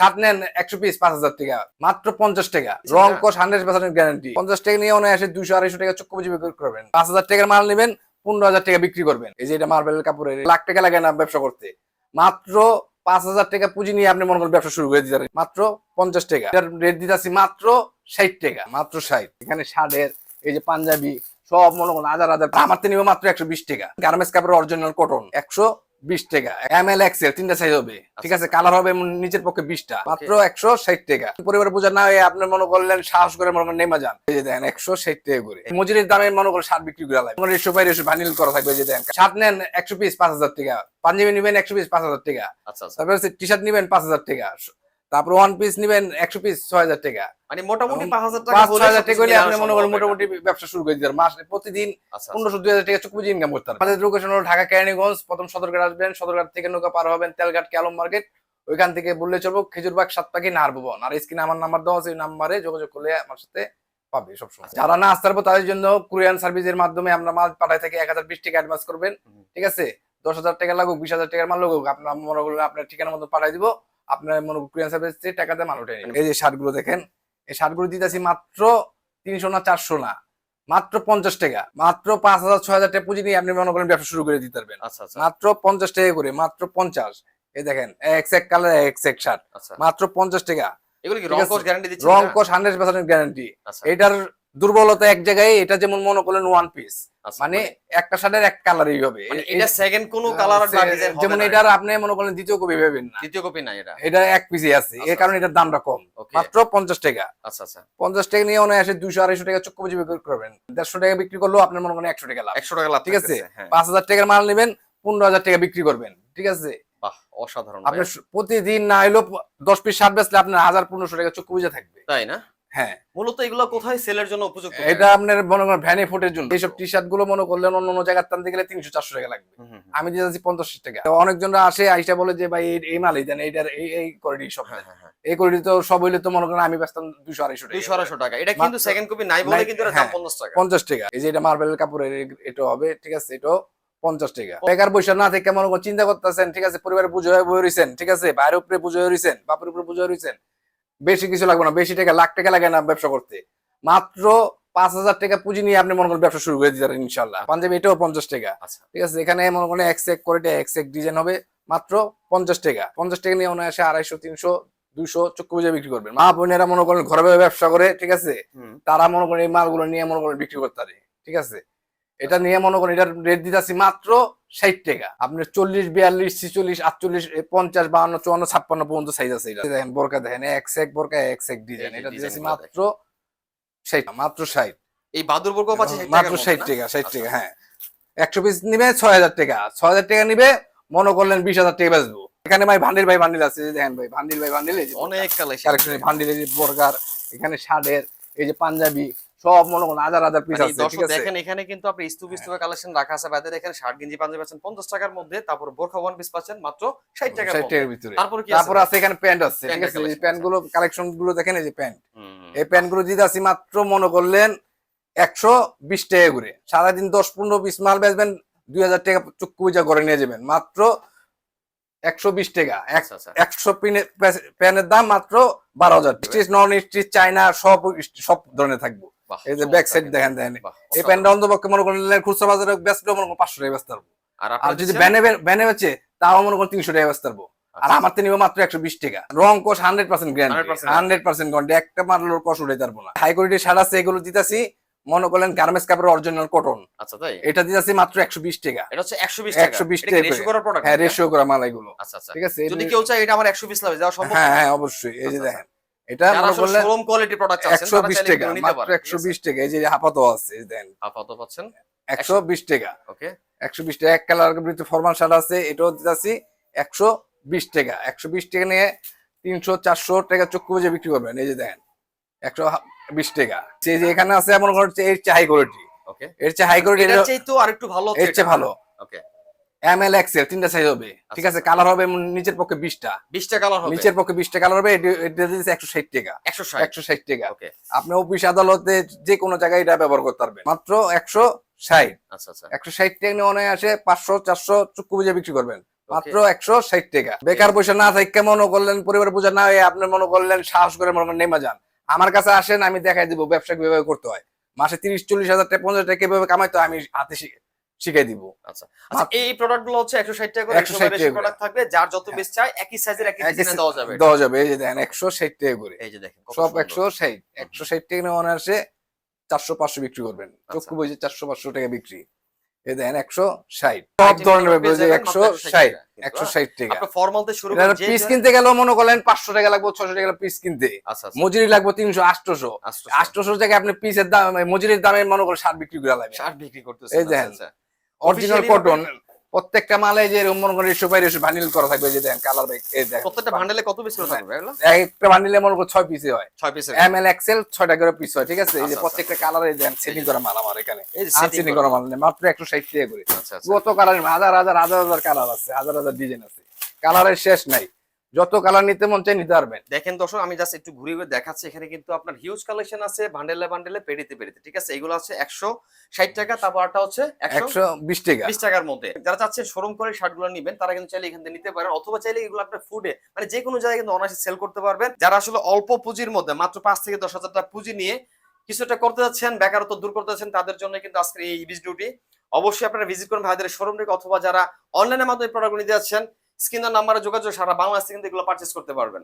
Shirt নেন একশো piece পাঁচ হাজার টাকা। মাত্র পঞ্চাশ টাকা। রং কোষ হান্ড্রেড পার্সেন্ট গ্যারান্টি পঞ্চাশ টাকা নিয়ে অনায়াসে দুশো আড়াইশো টাকা চক্কু বুঝি বিক্রি করবেন। পাঁচ হাজার টাকার মাল নেবেন, পনেরো হাজার টাকা বিক্রি করবেন। এই যে এটা মার্বেলের কাপড়ের লাখ টাকা লাগে না ব্যবসা করতে। মাত্র পাঁচ হাজার টাকা পুঁজি নিয়ে আপনি মনে করেন ব্যবসা শুরু করে দিতে মাত্র পঞ্চাশ টাকা। রেট দিতেছি মাত্র ষাট টাকা, মাত্র ষাট। এখানে শার্টের এই যে পাঞ্জাবি, সব মনে করেন হাজার হাজার। আমার তো নিবে মাত্র একশো বিশ টাকা। গার্মেন্টস কাপড়ের অরিজিনাল কটন একশো বিশ টাকা। এম এল এক্সেল তিনটা সাইজ হবে। ঠিক আছে কালার হবে নিচের পক্ষে বিশটা। মাত্র একশো ষাট টাকা। পরিবারের বোঝা না হয়ে আপনার মনে করলেন সাহস করে মনে করেন নেমা যান। এই যে দেন একশো ষাট টাকা করে। মজুরির দামে মনে করেন শার্ট বিক্রি করে লাগবে। রেশো ভানিল করা থাকবে যে দেন শার্ট নেন একশো পিস পাঁচ হাজার টাকা। পাঞ্জাবি নেবেন একশো পিস পাঁচ হাজার টাকা। আচ্ছা আচ্ছা। তারপরে টি শার্ট নিবেন পাঁচ হাজার টাকা। তারপর ওয়ান পিস নিবেন একশো পিস ছয় হাজার টাকা। মানে মোটামুটি পাঁচ হাজার টাকা ছয় হাজার টাকা হলে আপনি মনে করেন মোটামুটি ব্যবসা শুরু করে দিতে পারেন। মাস প্রতিদিন। আচ্ছা, আচ্ছা। পনেরোশো দুই হাজার টাকা চুক্তি ইনকাম করতে আমাদের লোকেশন হলো ঢাকা কেরানীগঞ্জ প্রথম সদরঘাট আসবেন সদরঘাট থেকে নৌকা পার হবেন তেলঘাট ক্যালম মার্কেট। ওইখান থেকে বললে চলবো খেজুরবাগ সাত পাখি নাহার ভবন। আর স্ক্রিনে আমার নাম্বার দেওয়া আছে ওই নাম্বারে যোগাযোগ করলে আমার সাথে পাবে সবসময়। যারা না আসতে পারব তাদের জন্য কুরিয়ান সার্ভিসের মাধ্যমে আমরা মাল পাঠাই থেকে এক হাজার বিশ টাকা অ্যাডভান্স করবেন। ঠিক আছে? দশ হাজার টাকা লাগুক বিশ হাজার টাকার মাল লাগুক আপনার মনে করলে আপনার ঠিকানা মতো পাঠাই দিব। আপনার মনে কুরিয়ান সার্ভিস থেকে টাকাতে মাল উঠে এই যে শার্টগুলো দেখেন এই শার্টগুলো দিতেছি মাত্র তিনশো না চারশো না মাত্র পঞ্চাশ টাকা মাত্র পাঁচ হাজার ছয় হাজার টাকা পুঁজি নিয়ে আপনি মনে করেন ব্যবসা শুরু করে দিতে পারবেন। আচ্ছা আচ্ছা। মাত্র পঞ্চাশ টাকা করে মাত্র পঞ্চাশ। এই দেখেন এক্স এক কালার এক্স এক শার্ট আচ্ছা। মাত্র পঞ্চাশ টাকা। এগুলো কি রং আছে। গ্যারান্টি দিচ্ছে রং কোষ হান্ড্রেড পার্সেন্ট গ্যারান্টি এটার দুর্বলতা এক জায়গায় এটা যেমন মনে করলেন ওয়ান পিস আচ্ছা, মানে একটা শার্টের এক কালারই হবে। মানে এটা সেকেন্ড কোনো কালার যেমন এটার আপনি মনে করেন দ্বিতীয় কপি পাবেন না। দ্বিতীয় কপি না এটা। এটা এক পিসে আছে। এর কারণে এটার দামটা কম। মাত্র পঞ্চাশ টাকা। আচ্ছা আচ্ছা। পঞ্চাশ টাকা নিয়ে অনায়াসে দুশো আড়াইশো টাকা চক্কু বুঝে বিক্রি করবেন। দেড়শো টাকা বিক্রি করলেও আপনার মনে করেন একশো টাকা লাভ। একশো টাকা লাভ ঠিক আছে? হ্যাঁ। পাঁচ হাজার টাকার মাল নেবেন পনেরো হাজার টাকা বিক্রি করবেন। ঠিক আছে? বাহ অসাধারণ। স- প্রতিদিন না হলেও দশ পিস শার্ট বেচলে আপনার হাজার পনেরোশো টাকা চক্ষু বুঝে থাকবে। তাই না? হ্যাঁ। মূলত এগুলো কোথায় সেলের জন্য উপযুক্ত এটা আপনার মনে করেন ভ্যানে ফুটের জন্য এইসব টি শার্টগুলো মনে করলেন অন্য অন্য জায়গায় টানতে গেলে তিনশো চারশো টাকা লাগবে। আমি দিয়ে যাচ্ছি পঞ্চাশ টাকা। অনেকজনরা আসে আইসা বলে যে ভাই এই- এই দেন এইটার এই এই কোয়ালিটি সব হ্যাঁ। হ্যাঁ হ্যাঁ। এই কোয়ালিটি তো সব হইলে তো মনে করেন আমি ব্যস্তাম দুশো আড়াইশো টাকা। দুইশো আড়াইশো টাকা। এটা কিন্তু সেকেন্ড কপি নাই বলে কিন্তু এটা। পঞ্চাশ টাকা। পঞ্চাশ টাকা। এই যে এটা মার্বেলের কাপড়ের এটা হবে ঠিক আছে এটাও পঞ্চাশ টাকা। বেকার পয়সা না থেকে মনে করেন চিন্তা করতেছেন ঠিক আছে পরিবারের পুজো হয়ে বয়ে রয়েছেন ঠিক আছে বাইরের উপরে পুজো হয়ে রয়েছেন বাপের উপরে পুজো হয়ে রয়েছেন বেশি কিছু লাগবে না বেশি টাকা লাখ টাকা লাগে না ব্যবসা করতে। মাত্র পাঁচ হাজার টাকা পুঁজি নিয়ে আপনি মনে করেন ব্যবসা শুরু করে দিতে পারেন ইনশাল্লাহ পাঞ্জাবি এটাও পঞ্চাশ টাকা। আচ্ছা। ঠিক আছে এখানে মনে করেন এক্স এক করে এক্স এক ডিজাইন হবে মাত্র পঞ্চাশ টাকা। পঞ্চাশ টাকা নিয়ে মনে আসে আড়াইশো তিনশো দুশো চক্ষু বুঝে বিক্রি করবেন। মা বোনেরা মনে করেন ঘরে ঘরে ব্যবসা করে ঠিক আছে? তারা মনে করেন এই মালগুলো নিয়ে মনে করেন বিক্রি করতে পারে ঠিক আছে? এটা নিয়ে মনে করেন এটার রেট দিতেছি মাত্র ষাট টাকা। আপনার চল্লিশ বিয়াল্লিশ ছিচল্লিশ আটচল্লিশ পঞ্চাশ বাহান্ন চুয়ান্ন ছাপ্পান্ন পর্যন্ত সাইজ আছে এটা। দেখেন বোরকা দেখেন এক বোরকা এক্স এক ডিজাইন এই যে এটা দিতেছি মাত্র ষাট মাত্র ষাট। এই বাদুর বর্গ পাচ্ছে মাত্র ষাট টাকা ষাট টাকা হ্যাঁ। একশো পিস নিবে ছয় হাজার টাকা। ছয় হাজার টাকা নিবে মনে করলেন বিশ হাজার টাকা বেচবো। এখানে ভাই ভান্ডিল ভাই ভান্ডিল আছে দেখেন ভাই ভান্ডিল ভাই ভান্ডিল অনেক কালেকশন কালেকশন ভান্ডিল এই বোরকার এখানে শার্টের এই যে পাঞ্জাবি সব মনে করেন হাজার হাজার পিস আছে ঠিক আছে? দেখেন এখানে কিন্তু আপনি স্তূপ স্তূপে কালেকশন রাখা আছে। বাইরে দেখেন শার্ট গেঞ্জি পাঞ্জাবি পাচ্ছেন পঞ্চাশ টাকার মধ্যে তারপর বোরখা ওয়ান পিস পাচ্ছেন মাত্র ষাট টাকার ষাট মধ্যে। টাকার ভিতরে। তারপর কি তারপর আছে এখানে প্যান্ট আছে ঠিক আছে? এই প্যান্টগুলো কালেকশনগুলো দেখেন এই যে প্যান্ট এই প্যান্টগুলো আসি মাত্র মনে করলেন একশো বিশ টাকা করে। সারাদিন দশ পনেরো পিস মাল বেচবেন দুই হাজার টাকা চুক্কু পূজা করে নিয়ে যাবেন। মাত্র একশো বিশ টাকা। এক- আচ্ছা আচ্ছা। পিনের প্যানের দাম মাত্র বারো হাজার স্টিচ নন স্টিচ চাইনা সব সব ধরনের থাকব। এই যে ব্যাক সাইড দেখেন দেখেন। এই প্যান্টটা অন্তপক্ষে মনে করেন খুচরা বাজারে বেচলেও মনে করেন পাঁচশো টাকা বেচতে পারব আর আর যদি ব্যানে ব্যানে বেচে তাও মনে করেন তিনশো টাকা বেচতে পারব আর আচ্ছা, আমার তো নিবে মাত্র একশো বিশ টাকা। রং কোষ hundred percent guarantee hundred percent guarantee একটা মারলোর কষ উঠে পারব না। হাই কোয়ালিটির শাড়ি আছে এগুলো দিতেছি মনে করলেন গার্মেন্টস কাপড়ের অরিজিনাল কটন আচ্ছা তাই? এটা দিতেছি মাত্র একশো বিশ টাকা। এটা হচ্ছে একশো বিশ টাকা। 120 টাকা ratio করে। প্রোডাক্ট হ্যাঁ রেশিও করা মাল এগুলো। আচ্ছা আচ্ছা। ঠিক আছে যদি কেউ চায় এটা আমার একশো বিশ লাভে সম্ভব হ্যাঁ হ্যাঁ অবশ্যই। এই যে দেখেন। এটা মনে আসলে করলেন কোয়ালিটি প্রোডাক্ট চাচ্ছেন একশো তারা বিশ চাইলে টাকা মাত্র পারেন। একশো বিশ টাকা এই যে হাপাতো আছে দেখেন আপাতত পাচ্ছেন? একশো বিশ টাকা। ওকে। একশো বিশ টাকা এক কালার ভিতরে ফরমাল শার্ট আছে এটাও দিতেছি একশো বিশ টাকা। একশো বিশ টাকা নিয়ে তিনশো চারশো টাকা চক্ষু বুঝে বিক্রি করবেন এই যে দেখেন একশো বিশ টাকা। সেই যে এখানে আছে এমন হচ্ছে এর চেয়ে হাই কোয়ালিটি ওকে। এর চেয়ে হাই কোয়ালিটি এটার চাইতেও আরেকটু ভালো হচ্ছে এর চেয়ে ভালো। ওকে। এম এল এক্সেল তিনটা সাইজ হবে। ঠিক আছে কালার হবে নিচের পক্ষে বিশটা। বিশটা কালার হবে? নিচের পক্ষে বিশটা কালার হবে এটা- একশো ষাট টাকা। একশো একশো ষাট টাকা। আপনি অফিস আদালতে যে কোনো জায়গায় এটা ব্যবহার করতে পারবেন। মাত্র একশো ষাট। আচ্ছা আচ্ছা। একশো ষাট টাকা নিয়ে অনেক আসে পাঁচশো চারশো চুক্কু বুঝে বিক্রি করবেন। মাত্র একশো ষাট টাকা। বেকার পয়সা না থাকে মনে করলেন? পরিবার পূজা না হয়ে আপনি মনে করলেন সাহস করে মনে করেন নেমে যান। আমার কাছে আসেন আমি দেখাই দিব ব্যবসা কীভাবে করতে হয়। মাসে তিরিশ চল্লিশ হাজার টাকা পঞ্চাশ টাকা কীভাবে কামাইতে আমি হাতে শি- শিখাই দিব। আচ্ছা। আচ্ছা এই প্রোডাক্টগুলো হচ্ছে একশো ষাট টাকা করে 160 টাকা প্রোডাক্ট থাকবে যার যত বেশ চাই একই সাইজের একই ডিজাইনে দেওয়া যাবে। দেওয়া যাবে। এই যে দেখেন একশো ষাট টাকা করে। এই যে দেখেন সব সুন্দর। একশো ষাট একশো ষাট টাকা নিয়ে অনায়াসে চারশো পাঁচশো বিক্রি করবেন। আচ্ছা। চক্ষু বইছে চারশো পাঁচশো টাকা বিক্রি। এই দেখেন একশো ষাট। সব ধরনের যাবেন একশো 160 ষাট টাকা। একশো ষাট টাকা। আপনার ফর্মাল থেকে শুরু করে পিস কিনতে গেলেও মনে করলেন পাঁচশো টাকা লাগবে ছশো টাকা পিস কিনতে। আচ্ছা আচ্ছা। মজুরি লাগবে তিনশো আটশোশো। আটশো আটশোশো জায়গায় আপনি পিসের দাম মজুরির দামে মনে করেন সার বিক্রি করে লাগবে শার্ট বিক্রি করতেছে এই দেখেন। অরিজিনাল কটন প্রত্যেকটা মালে যে মনে করেন সুপারি ভানিল করা থাকবে যে দেখেন কালার ব্যাগ এই দেখেন। প্রত্যেকটা বান্ডেলে কত পিস করে থাকবে এগুলো? একটা বানিলে মনে করো ছয় পিসে হয়। ছয় পিসে এম এল এক্সেল ছয়টা করে পিস হয় ঠিক আছে? এই যে আচ্ছা, প্রত্যেকটা কালারে দেন সেটিং করা মাল আমার এখানে। এই যে সেটিং করা। মাল মাত্র একশো ষাট টাকা করে। আচ্ছা আচ্ছা। কত কালার হাজার হাজার হাজার হাজার কালার আছে হাজার হাজার ডিজাইন আছে। কালারের শেষ নাই। যত কালার নিতে মন চাই নিতে পারবেন। দেখেন দর্শক আমি জাস্ট একটু ঘুরে ঘুরে দেখাচ্ছি। এখানে কিন্তু আপনার হিউজ কালেকশন আছে বান্ডেলে বান্ডেলে পেডিতে পেডিতে ঠিক আছে? এগুলো আছে একশো ষাট টাকা তারপর আরটা হচ্ছে একশো বিশ টাকা। বিশ টাকার মধ্যে। যারা চাচ্ছেন শোরুম করে শার্টগুলো নিবেন তারা কিন্তু চাইলে এখান থেকে নিতে পারেন। অথবা চাইলে এগুলো আপনার ফুডে মানে যে কোনো জায়গায় কিন্তু অনায়াসে সেল করতে পারবেন। যারা আসলে অল্প পুঁজির মধ্যে মাত্র পাঁচ থেকে দশ হাজার টাকা পুঁজি নিয়ে কিছুটা করতে যাচ্ছেন বেকারত্ব দূর করতে যাচ্ছেন তাদের জন্য কিন্তু আজকের এই ইবিস ডিউটি অবশ্যই আপনারা ভিজিট করুন ভাইদের শোরুম থেকে অথবা যারা অনলাইনের মাধ্যমে প্রোডাক্ট নিতে যাচ্ছেন স্ক্রিনের নাম্বারে যোগাযোগ সারা বাংলাদেশে কিন্তু এগুলো পারচেস করতে পারবেন।